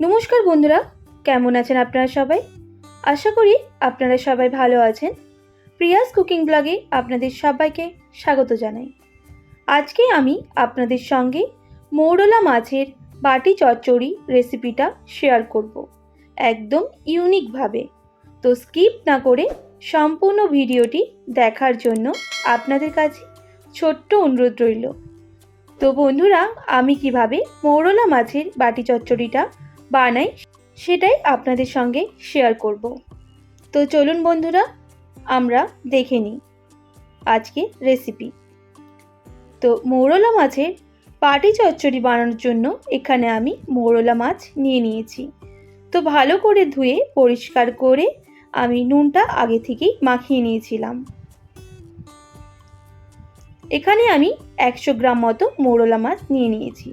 নমস্কার বন্ধুরা, কেমন আছেন আপনারা সবাই? আশা করি আপনারা সবাই ভালো আছেন। প্রিয়াস কুকিং ব্লগে আপনাদের সবাইকে স্বাগত জানাই। আজকে আমি আপনাদের সঙ্গে মৌরলা মাছের বাটি চচ্চড়ি রেসিপিটা শেয়ার করব, একদম ইউনিকভাবে তো স্কিপ না করে সম্পূর্ণ ভিডিওটি দেখার জন্য আপনাদের কাছে ছোট্ট অনুরোধ রইল। তো বন্ধুরা, আমি কীভাবে মৌরলা মাছের বাটি চচ্চড়িটা বানাই, সেটাই আপনাদের সঙ্গে শেয়ার করব। তো চলুন বন্ধুরা, আমরা দেখে নিই আজকে রেসিপি তো মৌরলা মাছের পাটি চচ্চড়ি বানানোর জন্য এখানে আমি মৌরলা মাছ নিয়ে নিয়েছি। তো ভালো করে ধুয়ে, পরিষ্কার করে আমি নুনটা আগে থেকেই মাখিয়ে নিয়েছিলাম। এখানে আমি একশো গ্রাম মতো মৌরলা মাছ নিয়ে নিয়েছি।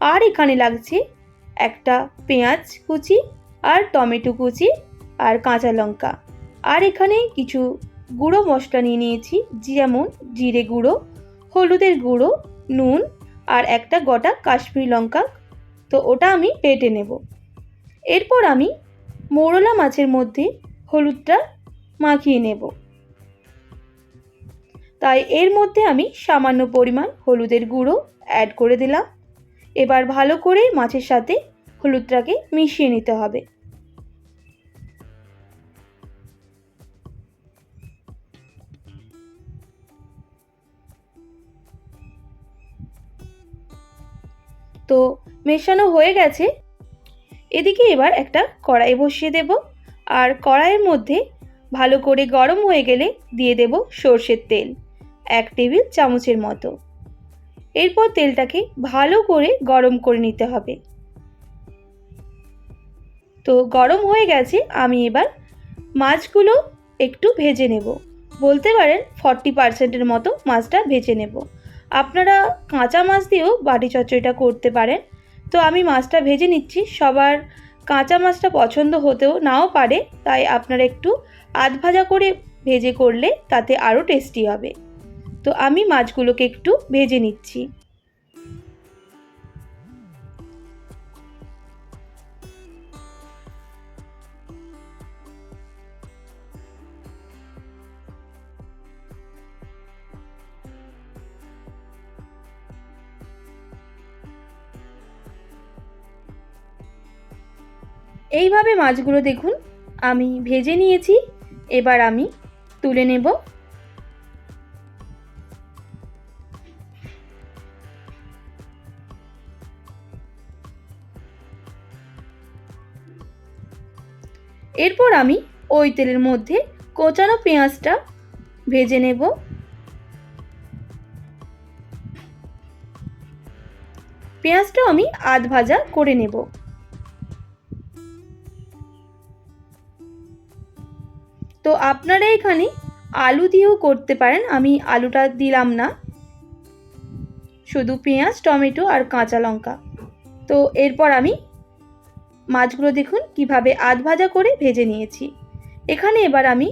আর এখানে লাগছে একটা পেঁয়াজ কুচি আর টমেটো কুচি আর কাঁচা লঙ্কা। আর এখানে কিছু গুঁড়ো মশলা নিয়ে নিয়েছি, যেমন জিরে গুঁড়ো, হলুদের গুঁড়ো, নুন আর একটা গোটা কাশ্মীরি লঙ্কা। তো ওটা আমি বেটে নেব। এরপর আমি মোরলা মাছের মধ্যে হলুদটা মাখিয়ে নেব। তাই এর মধ্যে আমি সামান্য পরিমাণ হলুদের গুঁড়ো অ্যাড করে দিলাম। এবার ভালো করে মাছের সাথে হলুদটাকে মিশিয়ে নিতে হবে। তো মেশানো হয়ে গেছে। এদিকে এবার একটা কড়াই বসিয়ে দেব। আর কড়াইয়ের মধ্যে ভালো করে গরম হয়ে গেলে দিয়ে দেব সর্ষের তেল, এক টেবিল চামচের মতো। এরপর তেলটাকে ভালো করে গরম করে নিতে হবে। তো গরম হয়ে গেছে, আমি এবার মাছগুলো একটু ভেজে নেব। বলতে পারেন ফর্টি পার্সেন্টের মতো মাছটা ভেজে নেব। আপনারা কাঁচা মাছ দিয়েও বাটি চচ্চড়িটা করতে পারেন। তো আমি মাছটা ভেজে নিচ্ছি, সবার কাঁচা মাছটা পছন্দ হতেও নাও পারে, তাই আপনারা একটু আধ ভাজা করে ভেজে করলে তাতে আরও টেস্টি হবে। তো আমি মাছগুলোকে একটু ভেজে নিচ্ছি। এইভাবে মাছগুলো দেখুন, আমি ভেজে নিয়েছি, এবার আমি তুলে নেব এরপর আমি ওই তেলের মধ্যে কোচানো পেঁয়াজটা ভেজে নেব। পেঁয়াজটাও আমি আধ ভাজা করে নেব। তো আপনারা এখানে আলু দিয়েও করতে পারেন, আমি আলুটা দিলাম না। শুধু পেঁয়াজ, টমেটো আর কাঁচা লঙ্কা। তো এরপর আমি মাছগুলো দেখুন, কীভাবে আধ ভাজা করে ভেজে নিয়েছি। এখানে এবার আমি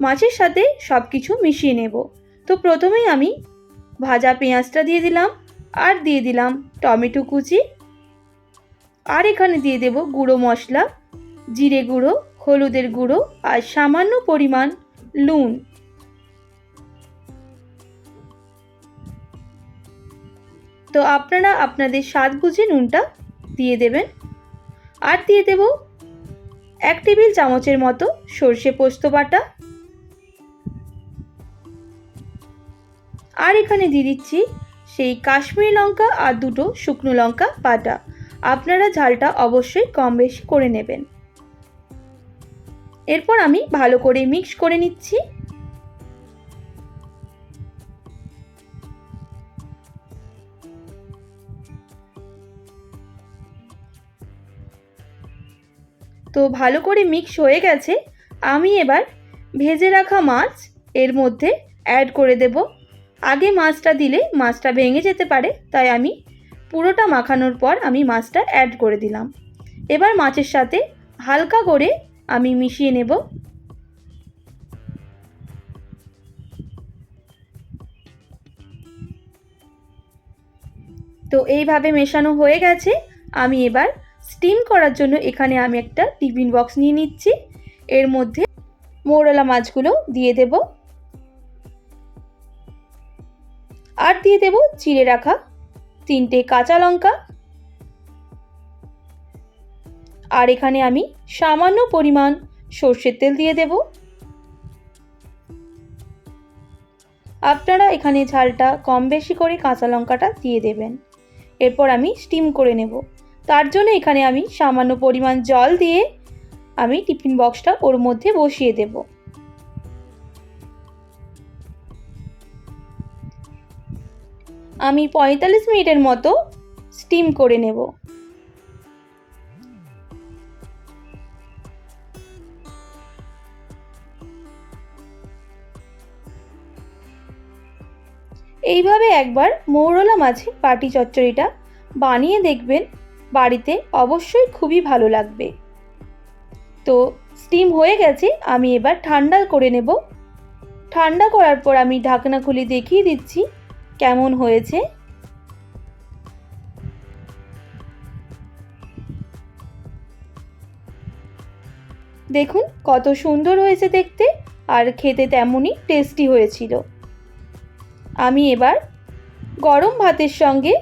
মাছের সাথে সব কিছু মিশিয়ে নেব। তো প্রথমেই আমি ভাজা পেঁয়াজটা দিয়ে দিলাম, আর দিয়ে দিলাম টমেটো কুচি, আর এখানে দিয়ে দেব গুঁড়ো মশলা, জিরে গুঁড়ো, হলুদের গুঁড়ো, আর সামান্য পরিমাণ নুন। তো আপনারা আপনাদের স্বাদ বুঝে নুনটা দিয়ে দেবেন। আর দিয়ে দেব এক টেবিল চামচের মতো সর্ষে পোস্ত বাটা। আর এখানে দিয়ে দিচ্ছি সেই কাশ্মীরি লঙ্কা আর দুটো শুকনো লঙ্কা বাটা। আপনারা ঝালটা অবশ্যই কম বেশি করে নেবেন। এরপর আমি ভালো করে মিক্স করে নিচ্ছি। তো ভালো করে মিক্স হয়ে গেছে, আমি এবার ভেজে রাখা মাছ এর মধ্যে অ্যাড করে দেব। আগে মাছটা দিলে মাছটা ভেঙে যেতে পারে, তাই আমি পুরোটা মাখানোর পর আমি মাছটা অ্যাড করে দিলাম। এবার মাছের সাথে হালকা করে আমি মিশিয়ে নেব। তো এইভাবে মেশানো হয়ে গেছে, আমি এবার স্টিম করার জন্য এখানে আমি একটা টিফিন বক্স নিয়ে নিচ্ছি। এর মধ্যে মৌরলা মাছগুলো দিয়ে দেব। আর দিয়ে দেব চিড়ে রাখা তিনটে কাঁচা লঙ্কা। আর এখানে আমি সামান্য পরিমাণ সর্ষের তেল দিয়ে দেব। আপনারা এখানে ঝালটা কম বেশি করে কাঁচা লঙ্কাটা দিয়ে দেবেন। এরপর আমি স্টিম করে নেব। তার জন্য এখানে আমি সামান্য পরিমাণ জল দিয়ে আমি টিফিন বক্সটা ওর মধ্যে বসিয়ে দেব। আমি পঁয়তাল্লিশ মিনিটের মতো স্টিম করে নেব। এইভাবে একবার মৌরলা মাছের পাটি চচ্চড়িটা বানিয়ে দেখবেন বাড়িতে অবশ্যই খুবই ভালো লাগবে। তো স্টিম হয়ে গেছে, আমি এবার ঠান্ডা করে নেব। ঠান্ডা করার পর আমি ঢাকনা খুলে দেখিয়ে দিচ্ছি, কেমন হয়েছে। দেখুন, কত সুন্দর হয়েছে দেখতে, আর খেতে তেমনই টেস্টি হয়েছিল। আমি এবার গরম ভাতের সঙ্গে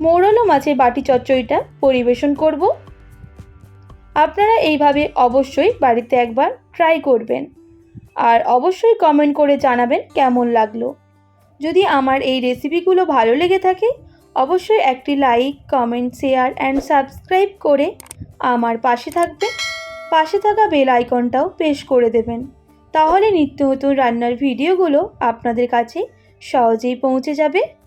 মৌরলো মাছের বাটি চচ্চড়িটা পরিবেশন করব। আপনারা এইভাবে অবশ্যই বাড়িতে একবার ট্রাই করবেন। আর অবশ্যই কমেন্ট করে জানাবেন কেমন লাগল। যদি আমার এই রেসিপিগুলো ভালো লেগে থাকে, অবশ্যই একটি like comment share and subscribe করে আমার পাশে থাকবেন। পাশে থাকা বেল আইকনটাও পেশ করে দেবেন। তাহলে নিত্য নতুন রান্নার ভিডিওগুলো আপনাদের কাছে সহজেই পৌঁছে যাবে।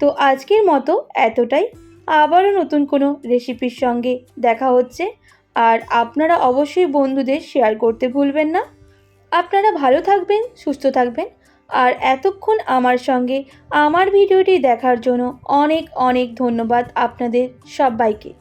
তো আজকের মতো এতটাই। আবারও নতুন কোনো রেসিপির সঙ্গে দেখা হচ্ছে। আর আপনারা অবশ্যই বন্ধুদের শেয়ার করতে ভুলবেন না। আপনারা ভালো থাকবেন, সুস্থ থাকবেন। আর এতক্ষণ আমার সঙ্গে আমার ভিডিওটি দেখার জন্য অনেক অনেক ধন্যবাদ আপনাদের সবাইকে।